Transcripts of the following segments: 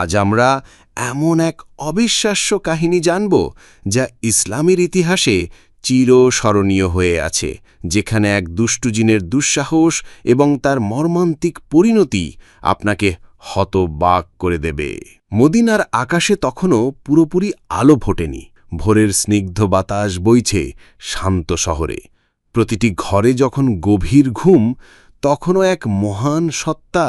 আজ আমরা এমন এক অবিশ্বাস্য কাহিনী জানব যা ইসলামের ইতিহাসে চিরস্মরণীয় হয়ে আছে, যেখানে এক দুষ্টুজিনের দুঃসাহস এবং তার মর্মান্তিক পরিণতি আপনাকে হতবাক করে দেবে। মদিনার আকাশে তখনও পুরোপুরি আলো ফোটেনি। ভোরের স্নিগ্ধ বাতাস বইছে শান্ত শহরে। প্রতিটি ঘরে যখন গভীর ঘুম তখনও এক মহান সত্তা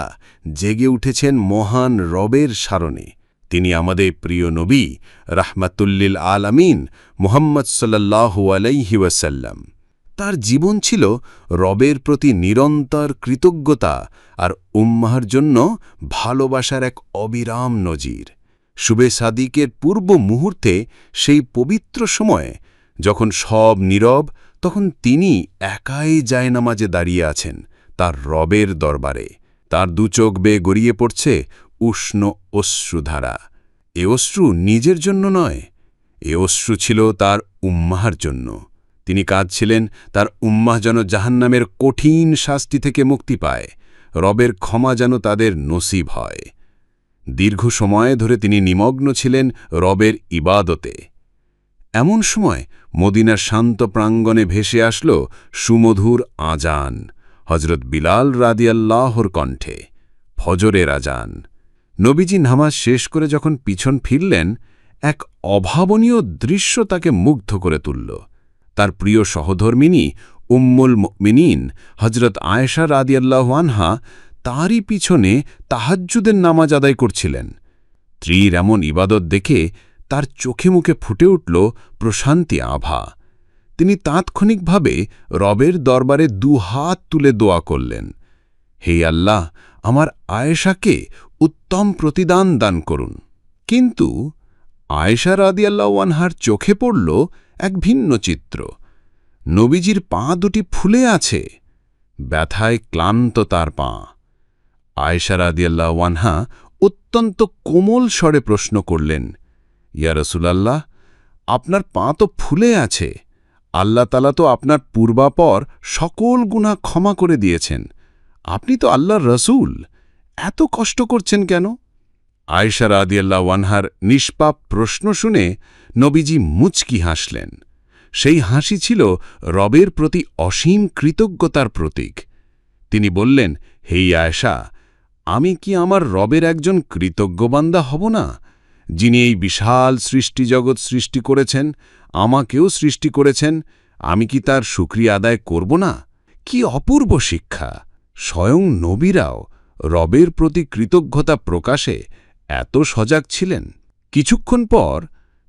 জেগে উঠেছেন মহান রবের সারণে। তিনি আমাদের প্রিয় নবী, রাহমাতুল্লিল আলামিন, মোহাম্মদ সাল্লাহু আলাইহি ওয়াসাল্লাম। তার জীবন ছিল রবের প্রতি নিরন্তর কৃতজ্ঞতা আর উম্মাহর জন্য ভালোবাসার এক অবিরাম নজির। শুবে সাদিকের পূর্ব মুহূর্তে সেই পবিত্র সময়ে যখন সব নীরব, তখন তিনি একাই জায়নামাজে দাঁড়িয়ে আছেন। তার রবের দরবারে। তার দুচোখ বেয়ে গড়িয়ে পড়ছে উষ্ণ অশ্রুধারা এ অশ্রু নিজের জন্য নয়, এ অশ্রু ছিল তার উম্মাহার জন্য। তিনি কাঁদছিলেন, তার উম্মাহ যেন জাহান্নামের কঠিন শাস্তি থেকে মুক্তি পায়, রবের ক্ষমা যেন তাদের নসিব হয়। দীর্ঘ সময় ধরে তিনি নিমগ্ন ছিলেন রবের ইবাদতে। এমন সময় মদিনার শান্ত প্রাঙ্গণে ভেসে আসল সুমধুর আজান। হজরত বিলাল রাদিয়াল্লাহর কণ্ঠে, ফজরের আজান নবীজি নামাজ শেষ করে যখন পিছন ফিরলেন, এক অভাবনীয় দৃশ্য তাকে মুগ্ধ করে তুলল। তার প্রিয় সহধর্মিনী উম্মুল মিনীন হজরত আয়েশা রাদিয়াল্লাহ আনহা, তারই পিছনে তাহাজ্জুদের নামাজ আদায় করছিলেন। স্ত্রীর এমন ইবাদত দেখে তার চোখে মুখে ফুটে উঠল প্রশান্তি আভা। তিনি তাৎক্ষণিকভাবে রবের দরবারে দুহাত তুলে দোয়া করলেন, হে আল্লাহ, আমার আয়েশাকে উত্তম প্রতিদান দান করুন। কিন্তু আয়েশা রাদিয়াল্লাওয়ানহার চোখে পড়ল এক ভিন্ন চিত্র। নবীজির পা দুটি ফুলে আছে, ব্যথায় ক্লান্ত তার পা। আয়েশা রাদিয়াল্লাওয়ানহা অত্যন্ত কোমল স্বরে প্রশ্ন করলেন, ইয়া রসুলাল্লাহ, আপনার পা তো ফুলে আছে আল্লাহ তালা তো আপনার পূর্বাপর সকল গুণা ক্ষমা করে দিয়েছেন। আপনি তো আল্লাহর রসুল। এত কষ্ট করছেন কেন? আয়সা রাদিয়াল্লাহ ওয়ানহার নিষ্পাপ প্রশ্ন শুনে নবীজি মুচকি হাসলেন। সেই হাসি ছিল রবের প্রতি অসীম কৃতজ্ঞতার প্রতীক। তিনি বললেন, হেই আয়সা আমি কি আমার রবের একজন কৃতজ্ঞবান্দা হব না? যিনি এই বিশাল সৃষ্টিজগৎ সৃষ্টি করেছেন, আমাকেও সৃষ্টি করেছেন, আমি কি তার সুক্রিয়া আদায় করব না? কি অপূর্ব শিক্ষা! স্বয়ং নবীরাও রবের প্রতি কৃতজ্ঞতা প্রকাশে এত সজাগ ছিলেন। কিছুক্ষণ পর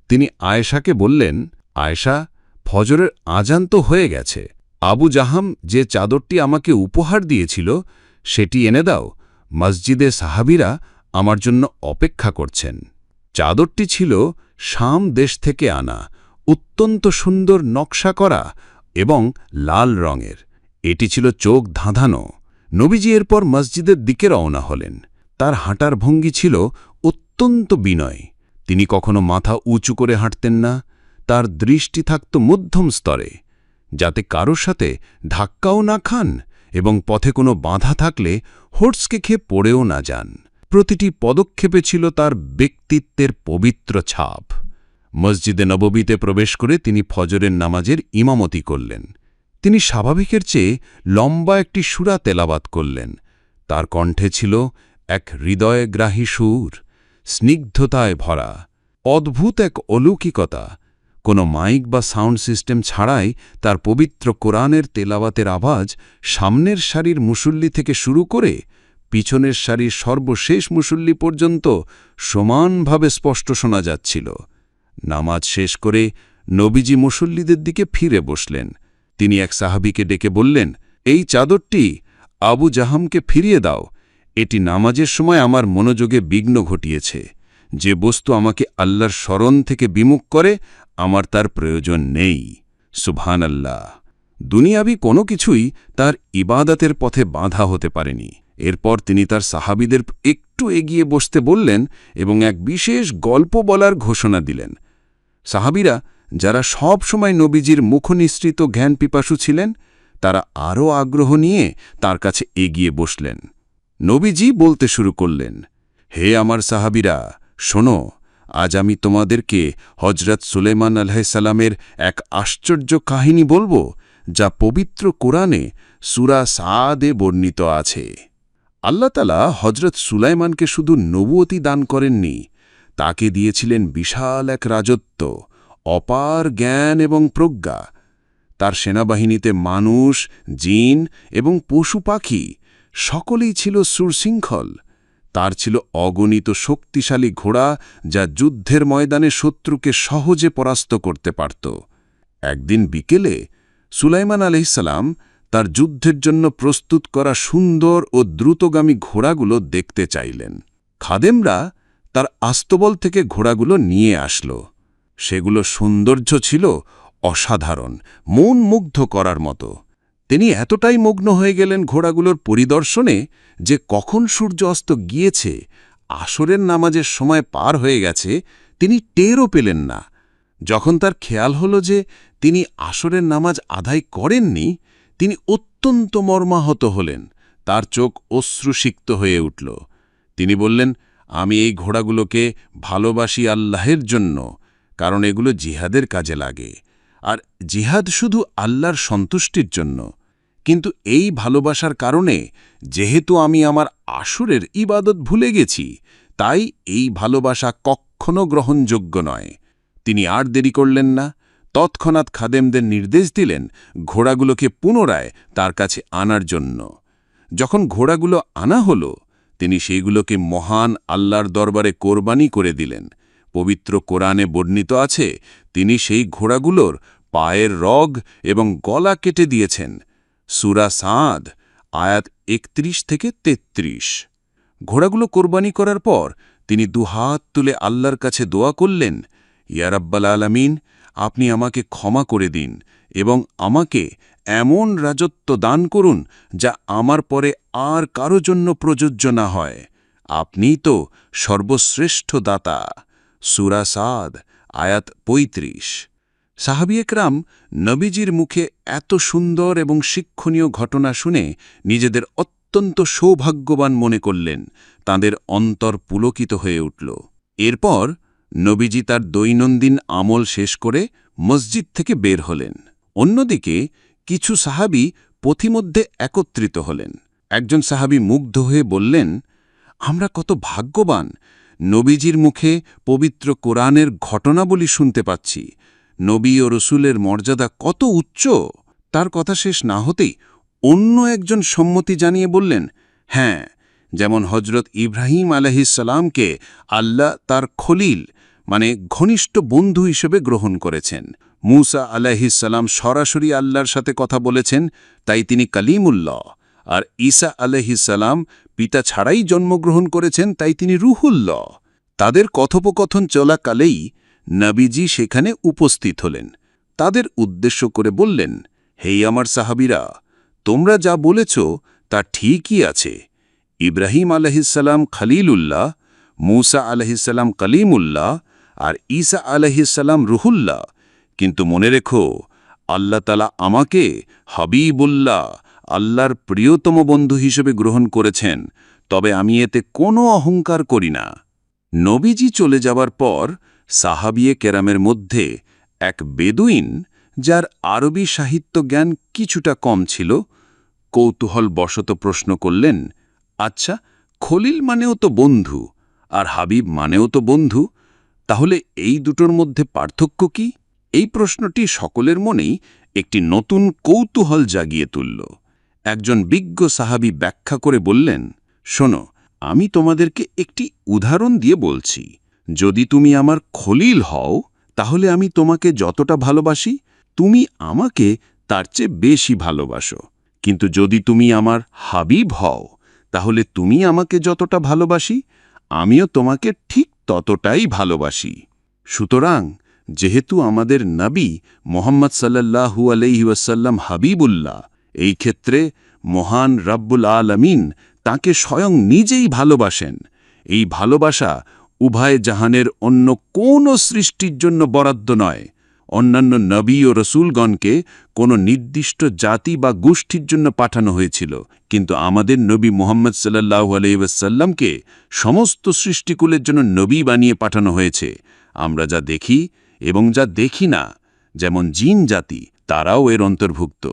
তিনি আয়েশাকে বললেন, আয়েশা, ফজরের আজান তো হয়ে গেছে। আবু জাহাম যে চাদরটি আমাকে উপহার দিয়েছিল, সেটি এনে দাও। মসজিদে সাহাবিরা আমার জন্য অপেক্ষা করছেন। চাদরটি ছিল শাম দেশ থেকে আনা, অত্যন্ত সুন্দর নকশা করা এবং লাল রঙের। এটি ছিল চোখ ধাঁধানো। নবীজি এরপর মসজিদের দিকে রওনা হলেন। তার হাঁটার ভঙ্গি ছিল অত্যন্ত বিনয়। তিনি কখনো মাথা উঁচু করে হাঁটতেন না, তার দৃষ্টি থাকত মধ্যম স্তরে। যাতে কারোর সাথে ধাক্কাও না খান এবং পথে কোনো বাধা থাকলে হোর্সকে খেয়ে পড়েও না যান। প্রতিটি পদক্ষেপে ছিল তার ব্যক্তিত্বের পবিত্র ছাপ। মসজিদে নববীতে প্রবেশ করে তিনি ফজরের নামাজের ইমামতি করলেন। তিনি স্বাভাবিকের চেয়ে লম্বা একটি সুরা তেলাবাত করলেন। তার কণ্ঠে ছিল এক হৃদয়গ্রাহী সুর, স্নিগ্ধতায় ভরা, অদ্ভুত এক অলৌকিকতা। কোনো মাইক বা সাউন্ড সিস্টেম ছাড়াই তার পবিত্র কোরআনের তেলাওয়াতের আওয়াজ সামনের সারির মুসল্লি থেকে শুরু করে পিছনের সারির সর্বশেষ মুসল্লি পর্যন্ত সমানভাবে স্পষ্ট শোনা যাচ্ছিল। নামাজ শেষ করে নবীজি মুসল্লিদের দিকে ফিরে বসলেন। তিনি এক সাহাবিকে ডেকে বললেন, এই চাদরটি আবু জাহামকে ফিরিয়ে দাও। এটি নামাজের সময় আমার মনোযোগে বিঘ্ন ঘটিয়েছে। যে বস্তু আমাকে আল্লাহর স্মরণ থেকে বিমুখ করে, আমার তার প্রয়োজন নেই। সুবহান আল্লাহ দুনিয়াবি কোনো কিছুই তার ইবাদাতের পথে বাধা হতে পারেনি। এরপর তিনি তার সাহাবিদের একটু এগিয়ে বসতে বললেন এবং এক বিশেষ গল্প বলার ঘোষণা দিলেন। সাহাবিরা, যারা সব সময় নবীজির মুখনিসৃত জ্ঞান পিপাসু ছিলেন, তারা আরও আগ্রহ নিয়ে তার কাছে এগিয়ে বসলেন। নবীজি বলতে শুরু করলেন, হে আমার সাহাবিরা, শোনো, আজ আমি তোমাদেরকে হজরত সুলেমান আলাইসাল্লামের এক আশ্চর্য কাহিনী বলব, যা পবিত্র কোরআনে সুরা সাদে বর্ণিত আছে। আল্লাহতালা হজরত সুলাইমানকে শুধু নবুয়তি দান করেননি, তাকে দিয়েছিলেন বিশাল এক রাজত্ব, অপার জ্ঞান এবং প্রজ্ঞা। তার সেনাবাহিনীতে মানুষ, জিন এবং পশু পাখি সকলেই ছিল সুরশৃঙ্খল। তার ছিল অগণিত শক্তিশালী ঘোড়া যা যুদ্ধের ময়দানে শত্রুকে সহজে পরাস্ত করতে পারত। একদিন বিকেলে সুলাইমান আলহিসাল্লাম তার যুদ্ধের জন্য প্রস্তুত করা সুন্দর ও দ্রুতগামী ঘোড়াগুলো দেখতে চাইলেন। খাদেমরা তার আস্তবল থেকে ঘোড়াগুলো নিয়ে আসল। সেগুলো সৌন্দর্য ছিল অসাধারণ, মন মুগ্ধ করার মতো। তিনি এতটাই মগ্ন হয়ে গেলেন ঘোড়াগুলোর পরিদর্শনে যে কখন সূর্য অস্ত গিয়েছে, আসরের নামাজের সময় পার হয়ে গেছে, তিনি টেরও পেলেন না। যখন তার খেয়াল হল যে তিনি আসরের নামাজ আদায় করেননি তিনি অত্যন্ত মর্মাহত হলেন, তার চোখ অশ্রুসিক্ত হয়ে উঠল। তিনি বললেন, আমি এই ঘোড়াগুলোকে ভালোবাসি আল্লাহের জন্য, কারণ এগুলো জিহাদের কাজে লাগে। আর জিহাদ শুধু আল্লাহর সন্তুষ্টির জন্য। কিন্তু এই ভালোবাসার কারণে, যেহেতু আমি আমার আসুরের ইবাদত ভুলে গেছি, তাই এই ভালোবাসা কখনো গ্রহণযোগ্য নয়। তিনি আর দেরি করলেন না। তৎক্ষণাৎ খাদেমদের নির্দেশ দিলেন ঘোড়াগুলোকে পুনরায় তার কাছে আনার জন্য। যখন ঘোড়াগুলো আনা হল, তিনি সেইগুলোকে মহান আল্লাহর দরবারে কোরবানি করে দিলেন। পবিত্র কোরআনে বর্ণিত আছে, তিনি সেই ঘোড়াগুলোর পায়ের রগ এবং গলা কেটে দিয়েছেন। সুরা সাদ, আয়াত একত্রিশ থেকে ৩৩ ঘোড়াগুলো কোরবানি করার পর তিনি দুহাত তুলে আল্লাহর কাছে দোয়া করলেন ইয়ারাব্বাল আলামিন আপনি আমাকে ক্ষমা করে দিন এবং আমাকে এমন রাজত্ব দান করুন যা আমার পরে আর কারও জন্য প্রযোজ্য না হয়। আপনিই তো সর্বশ্রেষ্ঠ দাতা। সুরা সাদ, আয়াত পঁয়ত্রিশ। সাহাবি একরাম নবীজির মুখে এত সুন্দর এবং শিক্ষণীয় ঘটনা শুনে নিজেদের অত্যন্ত সৌভাগ্যবান মনে করলেন। তাদের অন্তর পুলকিত হয়ে উঠল। এরপর নবীজি তার দৈনন্দিন আমল শেষ করে মসজিদ থেকে বের হলেন। অন্যদিকে কিছু সাহাবি পথিমধ্যে একত্রিত হলেন। একজন সাহাবি মুগ্ধ হয়ে বললেন, আমরা কত ভাগ্যবান! নবীজির মুখে পবিত্র কোরআনের ঘটনাবলী শুনতে পাচ্ছি। নবী ও রসুলের মর্যাদা কত উচ্চ! তার কথা শেষ না হতেই অন্য একজন সম্মতি জানিয়ে বললেন হ্যাঁ যেমন হজরত ইব্রাহিম আলহিসাল্লামকে আল্লাহ তার খলিল মানে ঘনিষ্ঠ বন্ধু হিসেবে গ্রহণ করেছেন। মুসা আলাহিসাল্লাম সরাসরি আল্লাহর সাথে কথা বলেছেন, তাই তিনি কালিমুল্লাহ। আর ঈসা আলহিসাল্লাম পিতা ছাড়াই জন্মগ্রহণ করেছেন, তাই তিনি রুহুল্লাহ। তাদের কথোপকথন চলাকালেই নবীজি সেখানে উপস্থিত হলেন। তাদের উদ্দেশ্য করে বললেন হেই আমার সাহাবিরা, তোমরা যা বলেছ তা ঠিকই আছে। ইব্রাহিম আলহিসাল্লাম খালিলুল্লাহ, মুসা আলহিসাল্লাম কলিমুল্লাহ আর ঈসা আলহিসাল্লাম রুহুল্লাহ। কিন্তু মনে রেখো, আল্লাহ তালা আমাকে হাবিবুল্লাহ, আল্লাহর প্রিয়তম বন্ধু হিসেবে গ্রহণ করেছেন, তবে আমি এতে কোনো অহংকার করি না। নবীজি চলে যাবার পর সাহাবিয়ে কেরামের মধ্যে এক বেদুইন, যার আরবি সাহিত্য জ্ঞান কিছুটা কম ছিল কৌতূহল বশত প্রশ্ন করলেন আচ্ছা খলিল মানেও তো বন্ধু, আর হাবিব মানেও তো বন্ধু তাহলে এই দুটোর মধ্যে পার্থক্য কি? এই প্রশ্নটি সকলের মনেই একটি নতুন কৌতূহল জাগিয়ে তুলল। একজন বিজ্ঞ সাহাবি ব্যাখ্যা করে বললেন, শোনো, আমি তোমাদেরকে একটি উদাহরণ দিয়ে বলছি। যদি তুমি আমার খলিল হও, তাহলে আমি তোমাকে যতটা ভালোবাসি, তুমি আমাকে তার চেয়ে বেশি ভালোবাসো। কিন্তু যদি তুমি আমার হাবিব হও, তাহলে তুমি আমাকে যতটা ভালোবাসি, আমিও তোমাকে ঠিক ততটাই ভালোবাসি। সুতরাং যেহেতু আমাদের নবী মোহাম্মদ সাল্লাহু আলহিউসাল্লাম হাবিবুল্লাহ, এই ক্ষেত্রে মহান রব্বুল আলমিন তাকে স্বয়ং নিজেই ভালোবাসেন। এই ভালোবাসা উভয় জাহানের অন্য কোনো সৃষ্টির জন্য বরাদ্দ নয়। অন্যান্য নবী ও রসুলগণকে কোনো নির্দিষ্ট জাতি বা গোষ্ঠীর জন্য পাঠানো হয়েছিল। কিন্তু আমাদের নবী মোহাম্মদ সাল্লাহ আলাইসাল্লামকে সমস্ত সৃষ্টিকুলের জন্য নবী বানিয়ে পাঠানো হয়েছে। আমরা যা দেখি এবং যা দেখি না, যেমন জিন জাতি, তারাও এর অন্তর্ভুক্ত।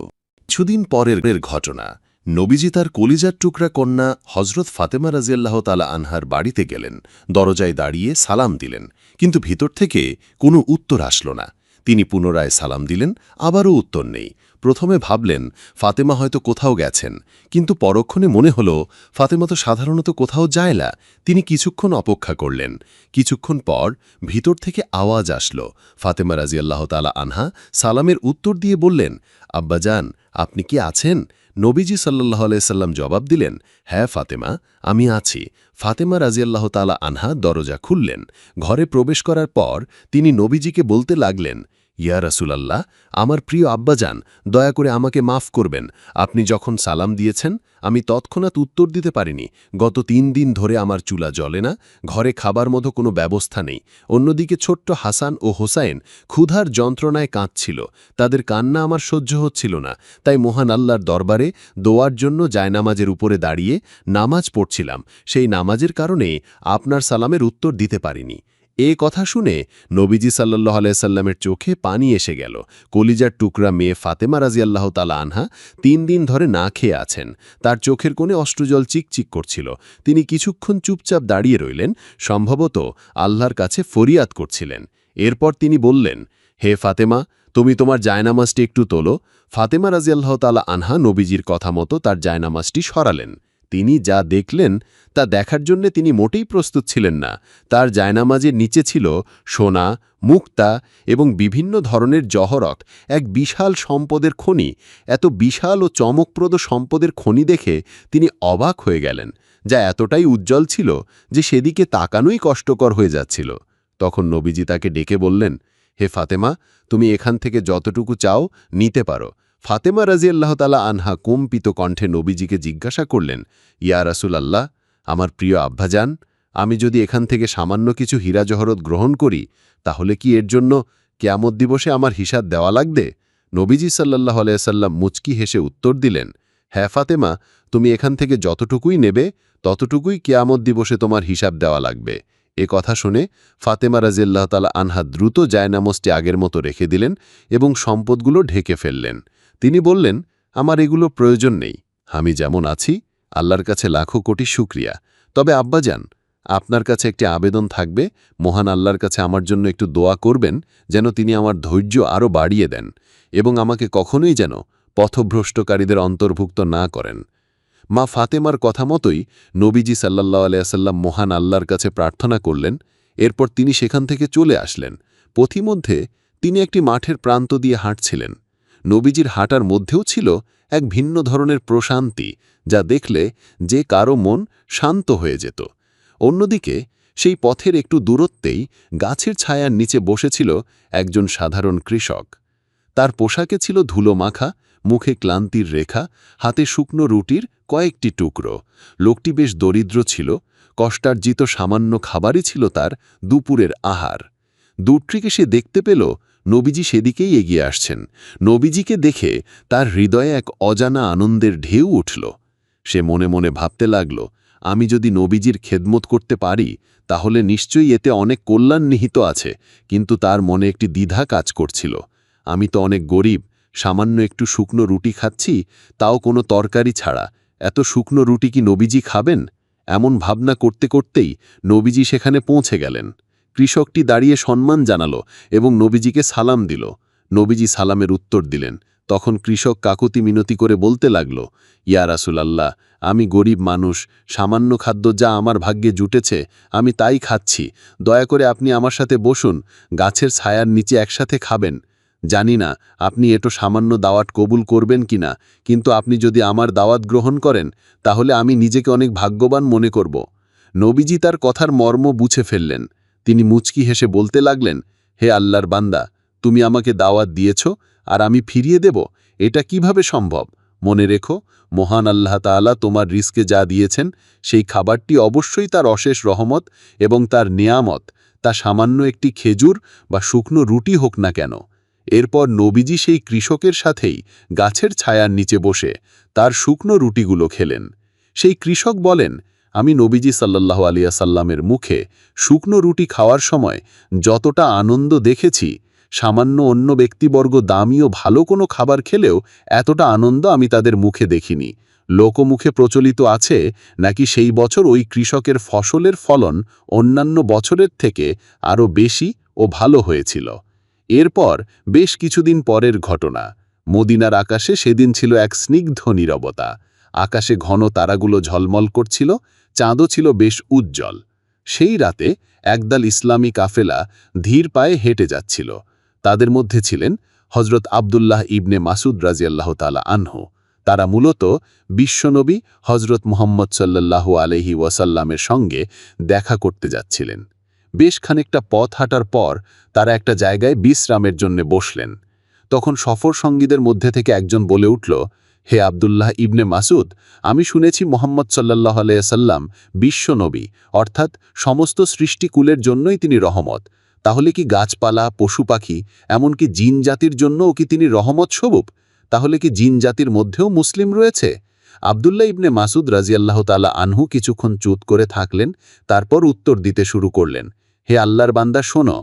কিছুদিন পরের ঘটনা, নবীজি তার কলিজার টুকরা কন্যা হজরত ফাতেমা রাজিয়াল্লাহ তালা আনহার বাড়িতে গেলেন। দরজায় দাঁড়িয়ে সালাম দিলেন, কিন্তু ভিতর থেকে কোনো উত্তর আসল না। তিনি পুনরায় সালাম দিলেন, আবারও উত্তর নেই। প্রথমে ভাবলেন, ফাতেমা হয়তো কোথাও গেছেন। কিন্তু পরক্ষণে মনে হল, ফাতেমা তো সাধারণত কোথাও যায় না। তিনি কিছুক্ষণ অপেক্ষা করলেন। কিছুক্ষণ পর ভিতর থেকে আওয়াজ আসল। ফাতেমা রাজিয়াল্লাহ তালা আনহা সালামের উত্তর দিয়ে বললেন আব্বাজান আপনি কি আছেন? নবীজি সাল্লাহ আলাইসাল্লাম জবাব দিলেন হ্যাঁ ফাতেমা, আমি আছি। ফাতেমা রাজিয়াল্লাহ তালা আনহা দরজা খুললেন। ঘরে প্রবেশ করার পর তিনি নবীজিকে বলতে লাগলেন ইয়া রাসুলাল্লাহ, আমার প্রিয় আব্বাজান, দয়া করে আমাকে মাফ করবেন। আপনি যখন সালাম দিয়েছেন, আমি তৎক্ষণাৎ উত্তর দিতে পারিনি। গত তিন দিন ধরে আমার চুলা জ্বলে না, ঘরে খাবার মতো কোনো ব্যবস্থা নেই। অন্যদিকে ছোট্ট হাসান ও হোসাইন ক্ষুধার যন্ত্রণায় কাঁদছিল। তাদের কান্না আমার সহ্য হচ্ছিল না। তাই মহান আল্লাহর দরবারে দোয়ার জন্য জায়নামাজের উপরে দাঁড়িয়ে নামাজ পড়ছিলাম। সেই নামাজের কারণে আপনার সালামের উত্তর দিতে পারিনি। এ কথা শুনে নবীজি সাল্লাহ আলাইসাল্লামের চোখে পানি এসে গেল। কলিজার টুকরা মেয়ে ফাতেমা রাজিয়াল্লাহ তালা আনহা তিন দিন ধরে না খেয়ে আছেন। তার চোখের কোণে অষ্টজল চিকচিক করছিল। তিনি কিছুক্ষণ চুপচাপ দাঁড়িয়ে রইলেন। সম্ভবত আল্লাহর কাছে ফরিয়াদ করছিলেন। এরপর তিনি বললেন, হে ফাতেমা, তুমি তোমার জায়নামাজটি একটু তোলো। ফাতেমা রাজিয়াল্লাহ তালা আনহা নবীজির কথা মতো তার জায়নামাজটি সরালেন। তিনি যা দেখলেন তা দেখার জন্য তিনি মোটেই প্রস্তুত ছিলেন না। তার জায়নামাজের নিচে ছিল সোনা, মুক্তা এবং বিভিন্ন ধরনের জহরত। এক বিশাল সম্পদের খনি। এত বিশাল ও চমকপ্রদ সম্পদের খনি দেখে তিনি অবাক হয়ে গেলেন। যা এতটাই উজ্জ্বল ছিল যে সেদিকে তাকানোই কষ্টকর হয়ে যাচ্ছিল। তখন নবীজি তাকে ডেকে বললেন, হে ফাতেমা, তুমি এখান থেকে যতটুকু চাও নিতে পারো। ফাতেমা রাজিয়াল্লাহ তালা আনহা কম্পিত কণ্ঠে নবীজিকে জিজ্ঞাসা করলেন, ইয়া রাসুল আল্লাহ আমার প্রিয় আব্বাজান, আমি যদি এখান থেকে সামান্য কিছু হীরা জহরত গ্রহণ করি, তাহলে কি এর জন্য কেয়ামত দিবসে আমার হিসাব দেওয়া লাগবে? নবীজি সাল্লাহ আলাইসাল্লাম মুচকি হেসে উত্তর দিলেন হ্যাঁ ফাতেমা, তুমি এখান থেকে যতটুকুই নেবে, ততটুকুই কেয়ামত দিবসে তোমার হিসাব দেওয়া লাগবে। এ কথা শুনে ফাতেমা রাজিয়াল্লাহ তালা আনহা দ্রুত জায়নামসটি আগের মতো রেখে দিলেন এবং সম্পদগুলো ঢেকে ফেললেন। তিনি বললেন, আমার এগুলো প্রয়োজন নেই। আমি যেমন আছি, আল্লাহর কাছে লাখো কোটি শুক্রিয়া। তবে আব্বাজান, আপনার কাছে একটি আবেদন থাকবে। মহান আল্লাহর কাছে আমার জন্য একটু দোয়া করবেন, যেন তিনি আমার ধৈর্য আরও বাড়িয়ে দেন এবং আমাকে কখনোই যেন পথভ্রষ্টকারীদের অন্তর্ভুক্ত না করেন। মা ফাতেমার কথা মতোই নবীজি সাল্লাহ আলিয়াসাল্লাম মহান আল্লাহর কাছে প্রার্থনা করলেন। এরপর তিনি সেখান থেকে চলে আসলেন। পথিমধ্যে তিনি একটি মাঠের প্রান্ত দিয়ে হাঁটছিলেন। নবীজির হাঁটার মধ্যেও ছিল এক ভিন্ন ধরনের প্রশান্তি, যা দেখলে যে কারও মন শান্ত হয়ে যেত। অন্যদিকে, সেই পথের একটু দূরত্বেই গাছের ছায়ার নিচে বসেছিল একজন সাধারণ কৃষক। তার পোশাকে ছিল ধুলো মাখা, মুখে ক্লান্তির রেখা, হাতে শুকনো রুটির কয়েকটি টুকরো। লোকটি বেশ দরিদ্র ছিল, কষ্টার্জিত সামান্য খাবারই ছিল তার দুপুরের আহার। দূর সে দেখতে পেল নবীজি সেদিকেই এগিয়ে আসছেন। নবীজিকে দেখে তার হৃদয়ে এক অজানা আনন্দের ঢেউ উঠল। সে মনে মনে ভাবতে লাগল, আমি যদি নবীজির খেদমত করতে পারি, তাহলে নিশ্চয়ই এতে অনেক কল্যাণ নিহিত আছে, কিন্তু তার মনে একটি দ্বিধা কাজ করছিল। আমি তো অনেক গরিব, সামান্য একটু শুকনো রুটি খাচ্ছি, তাও কোনো তরকারি ছাড়া। এত শুকনো রুটি কি নবীজি খাবেন? এমন ভাবনা করতে করতেই নবীজি সেখানে পৌঁছে গেলেন। কৃষকটি দাঁড়িয়ে সম্মান জানালো এবং নবীজিকে সালাম দিল। নবীজি সালামের উত্তর দিলেন, তখন কৃষক কাকুতি মিনতি করে বলতে লাগল, ইয়া রাসুলাল্লাহ, আমি গরিব মানুষ, সামান্য খাদ্য যা আমার ভাগ্যে জুটেছে, আমি তাই খাচ্ছি। দয়া করে আপনি আমার সাথে বসুন, গাছের ছায়ার নিচে একসাথে খাবেন। জানি না আপনি এটো সামান্য দাওয়াত কবুল করবেন কি না কিন্তু আপনি যদি আমার দাওয়াত গ্রহণ করেন, তাহলে আমি নিজেকে অনেক ভাগ্যবান মনে করব। নবীজি তার কথার মর্ম বুঝে ফেললেন। তিনি মুচকি হেসে বলতে লাগলেন, হে আল্লাহর বান্দা, তুমি আমাকে দাওয়াত দিয়েছ আর আমি ফিরিয়ে দেব, এটা কীভাবে সম্ভব? মনে রেখো, মহান আল্লাহ তাআলা তোমার রিস্কে যা দিয়েছেন, সেই খাবারটি অবশ্যই তার অশেষ রহমত এবং তার নেয়ামত, তা সামান্য একটি খেজুর বা শুকনো রুটি হোক না কেন। এরপর নবীজি সেই কৃষকের সাথেই গাছের ছায়ার নিচে বসে তার শুকনো রুটিগুলো খেলেন। সেই কৃষক বলেন আমি নবীজি সাল্লাহ আলিয়া সাল্লামের মুখে শুকনো রুটি খাওয়ার সময় যতটা আনন্দ দেখেছি, সামান্য অন্য ব্যক্তিবর্গ দামি ও ভালো কোনো খাবার খেলেও এতটা আনন্দ আমি তাদের মুখে দেখিনি। লোকমুখে প্রচলিত আছে নাকি সেই বছর ওই কৃষকের ফসলের ফলন অন্যান্য বছরের থেকে আরও বেশি ও ভালো হয়েছিল। এরপর বেশ কিছুদিন পরের ঘটনা। মদিনার আকাশে সেদিন ছিল এক স্নিগ্ধ নীরবতা। আকাশে ঘন তারাগুলো ঝলমল করছিল চাঁদও ছিল বেশ উজ্জ্বল। সেই রাতে একদল ইসলামী কাফেলা ধীর পায়ে হেঁটে যাচ্ছিল। তাদের মধ্যে ছিলেন হজরত আবদুল্লাহ ইবনে মাসুদ রাজিয়াল্লাহ তালা আনহু। তারা মূলত বিশ্বনবী হজরত মোহাম্মদ সাল্লাল্লাহু আলহি ওয়াসাল্লামের সঙ্গে দেখা করতে যাচ্ছিলেন। বেশ খানিকটা পথ হাঁটার পর তারা একটা জায়গায় বিশ্রামের জন্য বসলেন। তখন সফর সঙ্গীদের মধ্যে থেকে একজন বলে উঠল হে আবদুল্লাহ ইবনে মাসুদ, আমি শুনেছি মোহাম্মদ সাল্লাহ আলাইসাল্লাম বিশ্বনবী অর্থাৎ সমস্ত সৃষ্টিকুলের জন্যই তিনি রহমত। তাহলে কি গাছপালা, পশু পাখি, এমনকি জিন জাতির জন্যও কি তিনি রহমত স্বরূপ? তাহলে কি জিন জাতির মধ্যেও মুসলিম রয়েছে? আবদুল্লাহ ইবনে মাসুদ রাজিয়াল্লাহ তালা আনহু কিছুক্ষণ চুত করে থাকলেন, তারপর উত্তর দিতে শুরু করলেন, হে আল্লাহর বান্দা শোনো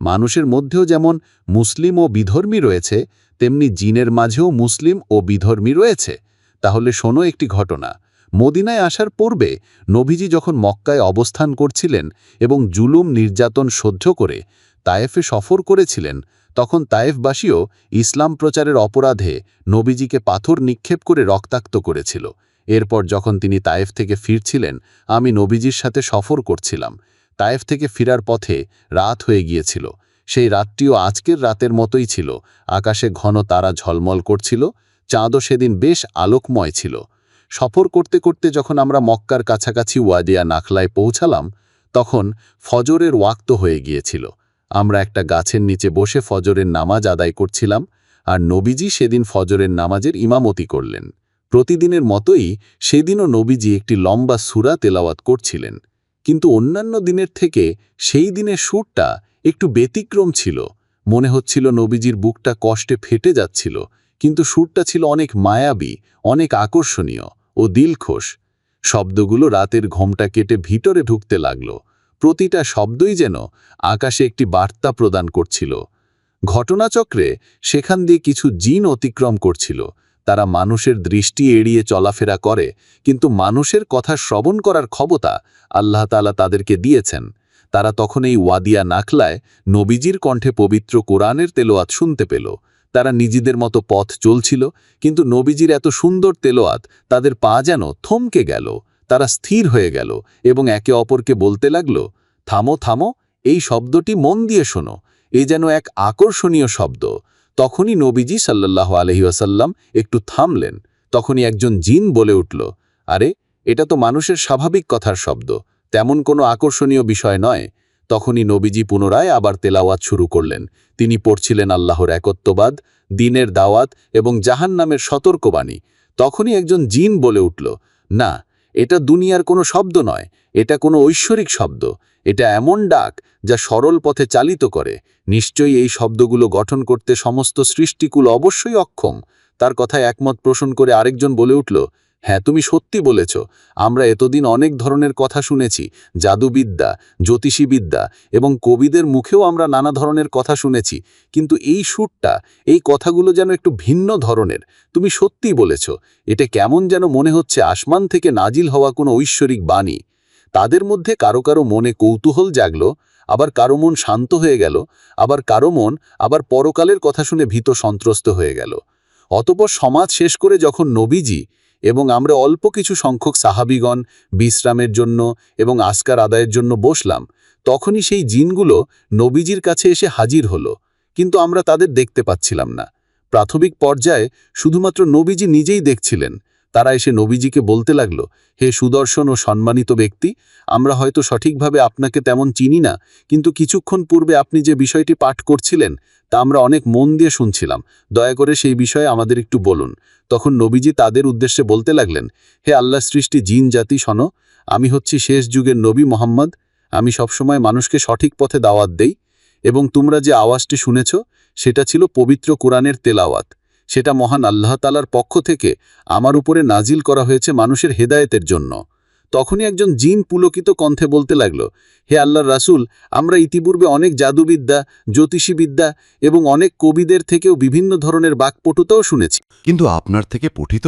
মানুষের মধ্যেও যেমন মুসলিম ও বিধর্মী রয়েছে, তেমনি জিনের মাঝেও মুসলিম ও বিধর্মী রয়েছে। তাহলে শোনো একটি ঘটনা। মদিনায় আসার পূর্বে নবীজি যখন মক্কায় অবস্থান করছিলেন এবং জুলুম নির্যাতন সহ্য করে তায়েফে সফর করেছিলেন, তখন তায়েফবাসীও ইসলাম প্রচারের অপরাধে নবীজিকে পাথর নিক্ষেপ করে রক্তাক্ত করেছিল। এরপর যখন তিনি তায়েফ থেকে ফিরছিলেন, আমি নবীজির সাথে সফর করছিলাম। তায়েফ থেকে ফিরার পথে রাত হয়ে গিয়েছিল। সেই রাতটিও আজকের রাতের মতোই ছিল। আকাশে ঘন তারা ঝলমল করছিল। চাঁদও সেদিন বেশ আলোকময় ছিল। সফর করতে করতে যখন আমরা মক্কার কাছাকাছি ওয়াদিয়া নাখলায় পৌঁছালাম, তখন ফজরের ওয়াক্ত হয়ে গিয়েছিল। আমরা একটা গাছের নিচে বসে ফজরের নামাজ আদায় করছিলাম, আর নবীজি সেদিন ফজরের নামাজের ইমামতি করলেন। প্রতিদিনের মতোই সেদিনও নবীজি একটি লম্বা সুরা তেলাওয়াত করছিলেন। কিন্তু অন্যান্য দিনের থেকে সেই দিনের সুরটা একটু ব্যতিক্রম ছিল। মনে হচ্ছিল নবীজির বুকটা কষ্টে ফেটে যাচ্ছিল, কিন্তু সুরটা ছিল অনেক মায়াবী, অনেক আকর্ষণীয় ও দিলখোশ। শব্দগুলো রাতের ঘোমটা কেটে ভিতরে ঢুকতে লাগল। প্রতিটা শব্দই যেন আকাশে একটি বার্তা প্রদান করছিল। ঘটনাচক্রে সেখান দিয়ে কিছু জিন অতিক্রম করছিল। তারা মানুষের দৃষ্টি এড়িয়ে চলাফেরা করে, কিন্তু মানুষের কথা শ্রবণ করার ক্ষমতা আল্লাহ তালা তাদেরকে দিয়েছেন। তারা তখন এই ওয়াদিয়া নাখলায় নবীজির কণ্ঠে পবিত্র কোরআনের তেলোয়াত শুনতে পেল। তারা নিজেদের মতো পথ চলছিল, কিন্তু নবীজির এত সুন্দর তেলোয়াত তাদের পা যেন থমকে গেল। তারা স্থির হয়ে গেল এবং একে অপরকে বলতে লাগল, থামো থামো, এই শব্দটি মন দিয়ে শোনো। এ যেন এক আকর্ষণীয় শব্দ। তখনই নবীজি সাল্লাহ আলহিউসাল্লাম একটু থামলেন। তখনই একজন জিন বলে উঠল, আরে, এটা তো মানুষের স্বাভাবিক কথার শব্দ, তেমন কোনো আকর্ষণীয় বিষয় নয়। তখনই নবীজি পুনরায় আবার তেলাওয়াত শুরু করলেন। তিনি পড়ছিলেন আল্লাহর একত্ববাদ, দিনের দাওয়াত এবং জাহান নামের সতর্কবাণী। তখনই একজন জিন বলে উঠল, না, এটা দুনিয়ার কোনো শব্দ নয়, এটা কোনো ঐশ্বরিক শব্দ এটা এমন ডাক যা সরল পথে চালিত করে। নিশ্চয়ই এই শব্দগুলো গঠন করতে সমস্ত সৃষ্টিকুল অবশ্যই অক্ষম। তার কথায় একমত পোষণ করে আরেকজন বলে উঠল হ্যাঁ তুমি সত্যি বলেছ। আমরা এতদিন অনেক ধরনের কথা শুনেছি, জাদুবিদ্যা, জ্যোতিষীবিদ্যা এবং কবিদের মুখেও আমরা নানা ধরনের কথা শুনেছি। কিন্তু এই সুরটা, এই কথাগুলো যেন একটু ভিন্ন ধরনের। তুমি সত্যি বলেছ। এটা কেমন যেন মনে হচ্ছে আসমান থেকে নাজিল হওয়া কোনো ঐশ্বরিক বাণী। তাদের মধ্যে কারও কারও মনে কৌতূহল জাগল, আবার কারও মন শান্ত হয়ে গেল, আবার কারও মন আবার পরকালের কথা শুনে ভীত সন্ত্রস্ত হয়ে গেল। অতপর সমাজ শেষ করে যখন নবীজি এবং আমরা অল্প কিছু সংখ্যক সাহাবিগণ বিশ্রামের জন্য এবং আসকার আদায়ের জন্য বসলাম, তখনই সেই জিনগুলো নবীজির কাছে এসে হাজির হলো, কিন্তু আমরা তাদের দেখতে পাচ্ছিলাম না। প্রাথমিক পর্যায়ে শুধুমাত্র নবীজি নিজেই দেখছিলেন তারা এসে নবীজিকে বলতে লাগল, হে সুদর্শন ও সম্মানিত ব্যক্তি, আমরা হয়তো সঠিকভাবে আপনাকে তেমন চিনি না, কিন্তু কিছুক্ষণ পূর্বে আপনি যে বিষয়টি পাঠ করছিলেন, তা আমরা অনেক মন দিয়ে শুনছিলাম। দয়া করে সেই বিষয়ে আমাদের একটু বলুন। তখন নবীজি তাদের উদ্দেশ্যে বলতে লাগলেন, হে আল্লাহ সৃষ্টি, জিন, জাতি শন আমি হচ্ছি শেষ যুগের নবী মোহাম্মদ, আমি সবসময় মানুষকে সঠিক পথে দাওয়াত দেই এবং তোমরা যে আওয়াজটি শুনেছ, সেটা ছিল পবিত্র কোরআনের তেলাওয়াত। সেটা মহান আল্লাহ তালার পক্ষ থেকে আমার উপরে নাজিল করা হয়েছে মানুষের হেদায়েতের জন্য। তখনই একজন জিন পুলকিত কণ্ঠে বলতে লাগল, হে আল্লাহর রাসূল, আমরা ইতিপূর্বে অনেক জাদুবিদ্যা, জ্যোতিষীবিদ্যা এবং অনেক কবিদের থেকেও বিভিন্ন ধরনের বাকপটুতাও শুনেছি। কিন্তু আপনার থেকে পঠিত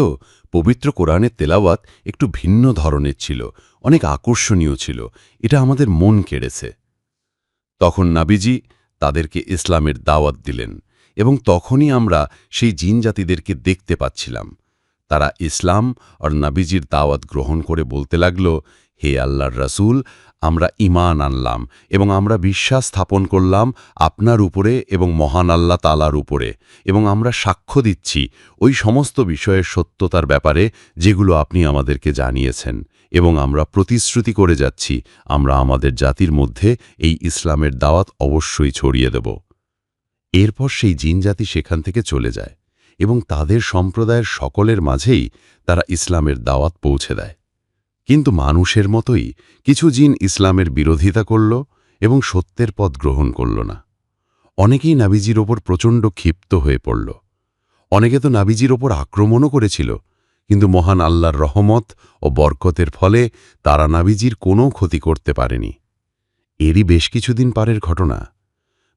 পবিত্র কোরআনের তেলাওয়াত একটু ভিন্ন ধরনের ছিল, অনেক আকর্ষণীয় ছিল, এটা আমাদের মন কেড়েছে। তখন নাবিজি তাদেরকে ইসলামের দাওয়াত দিলেন। এবং তখনই আমরা সেই জিন জাতিদেরকে দেখতে পাচ্ছিলাম। তারা ইসলাম আর নাবিজির দাওয়াত গ্রহণ করে বলতে লাগল, হে আল্লাহর রাসূল, আমরা ইমান আনলাম এবং আমরা বিশ্বাস স্থাপন করলাম আপনার উপরে এবং মহান আল্লাহ তালার উপরে এবং আমরা সাক্ষ্য দিচ্ছি ওই সমস্ত বিষয়ের সত্যতার ব্যাপারে যেগুলো আপনি আমাদেরকে জানিয়েছেন এবং আমরা প্রতিশ্রুতি করে যাচ্ছি, আমরা আমাদের জাতির মধ্যে এই ইসলামের দাওয়াত অবশ্যই ছড়িয়ে দেব। এরপর সেই জিনজাতি সেখান থেকে চলে যায় এবং তাদের সম্প্রদায়ের সকলের মাঝেই তারা ইসলামের দাওয়াত পৌঁছে দেয়। কিন্তু মানুষের মতোই কিছু জিন ইসলামের বিরোধিতা করল এবং সত্যের পথ গ্রহণ করল না। অনেকেই নাবিজির ওপর প্রচণ্ড ক্ষিপ্ত হয়ে পড়ল। অনেকে তো নাবিজির ওপর আক্রমণও করেছিল, কিন্তু মহান আল্লাহর রহমত ও বরকতের ফলে তারা নাবিজির কোনো ক্ষতি করতে পারেনি। এরই বেশ কিছুদিন পারের ঘটনা।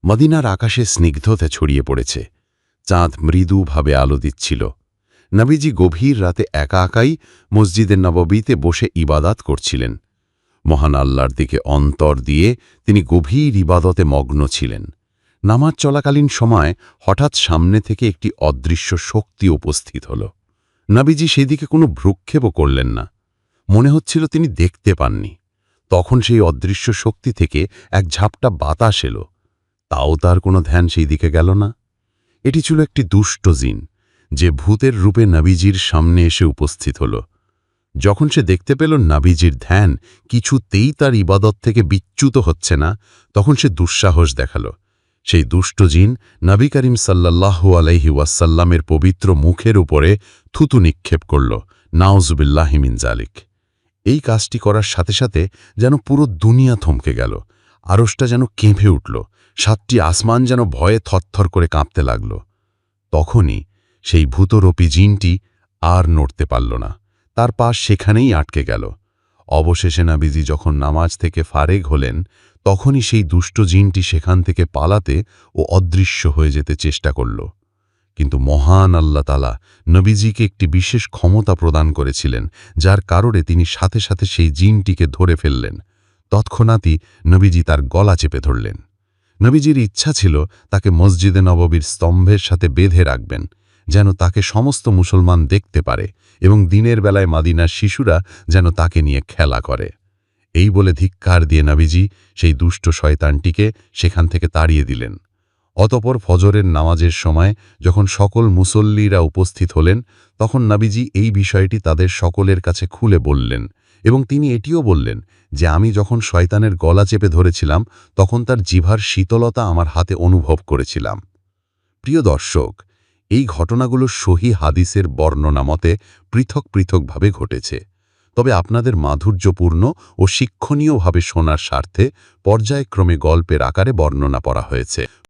মদিনার আকাশে স্নিগ্ধতা ছড়িয়ে পড়েছে। চাঁদ মৃদুভাবে আলো দিচ্ছিল। নবীজি গভীর রাতে একা একাই মসজিদের নববীতে বসে ইবাদাত করছিলেন। মহান আল্লাহর দিকে অন্তর দিয়ে তিনি গভীর ইবাদতে মগ্ন ছিলেন। নামাজ চলাকালীন সময় হঠাৎ সামনে থেকে একটি অদৃশ্য শক্তি উপস্থিত হল। নাবিজি সেদিকে কোনো ভ্রুক্ষেপও করলেন না। মনে হচ্ছিল তিনি দেখতে পাননি। তখন সেই অদৃশ্য শক্তি থেকে এক ঝাপটা বাতাস এলো। তাও তার কোনো ধ্যান সেই দিকে গেল না। এটি ছিল একটি দুষ্ট জিন, যে ভূতের রূপে নাবিজির সামনে এসে উপস্থিত হল। যখন সে দেখতে পেল নাবিজির ধ্যান কিছুতেই তার ইবাদত থেকে বিচ্যুত হচ্ছে না, তখন সে দুঃসাহস দেখাল। সেই দুষ্ট জিন নবী করিম সাল্লাল্লাহু আলাইহি ওয়াসাল্লামের পবিত্র মুখের উপরে থুতু নিক্ষেপ করল। নাওজুবিল্লাহিমিন জালিক এই কাজটি করার সাথে সাথে যেন পুরো দুনিয়া থমকে গেল। আরসটা যেন কেঁপে উঠল, সাতটি আসমান যেন ভয়ে থরথর করে কাঁপতে লাগল। তখনই সেই ভূতরূপী জিনটি আর নড়তে পারল না, তার পাশ সেখানেই আটকে গেল। অবশেষে নাবিজি যখন নামাজ থেকে ফারেগ হলেন, তখনই সেই দুষ্ট জিনটি সেখান থেকে পালাতে ও অদৃশ্য হয়ে যেতে চেষ্টা করল। কিন্তু মহান আল্লাহ তালা নবীজিকে একটি বিশেষ ক্ষমতা প্রদান করেছিলেন, যার কারণে তিনি সাথে সাথে সেই জিনটিকে ধরে ফেললেন। তৎক্ষণাৎই নবীজি তার গলা চেপে ধরলেন। নবীজির ইচ্ছা ছিল তাকে মসজিদে নববীর স্তম্ভের সাথে বেঁধে রাখবেন, যেন তাকে সমস্ত মুসলমান দেখতে পারে এবং দিনের বেলায় মাদিনার শিশুরা যেন তাকে নিয়ে খেলা করে। এই বলে ধিক্কার দিয়ে নাবিজি সেই দুষ্ট শয়তানটিকে সেখান থেকে তাড়িয়ে দিলেন। অতপর ফজরের নামাজের সময় যখন সকল মুসল্লিরা উপস্থিত হলেন, তখন নাবিজি এই বিষয়টি তাদের সকলের কাছে খুলে বললেন। এবং তিনি এটিও বললেন যে আমি যখন শয়তানের গলা চেপে ধরেছিলাম, তখন তার জিভার শীতলতা আমার হাতে অনুভব করেছিলাম। প্রিয় দর্শক, এই ঘটনাগুলো সহি হাদিসের বর্ণনা মতে পৃথক পৃথকভাবে ঘটেছে। তবে আপনাদের মাধুর্যপূর্ণ ও শিক্ষণীয়ভাবে শোনার স্বার্থে পর্যায়ক্রমে গল্পের আকারে বর্ণনা করা হয়েছে।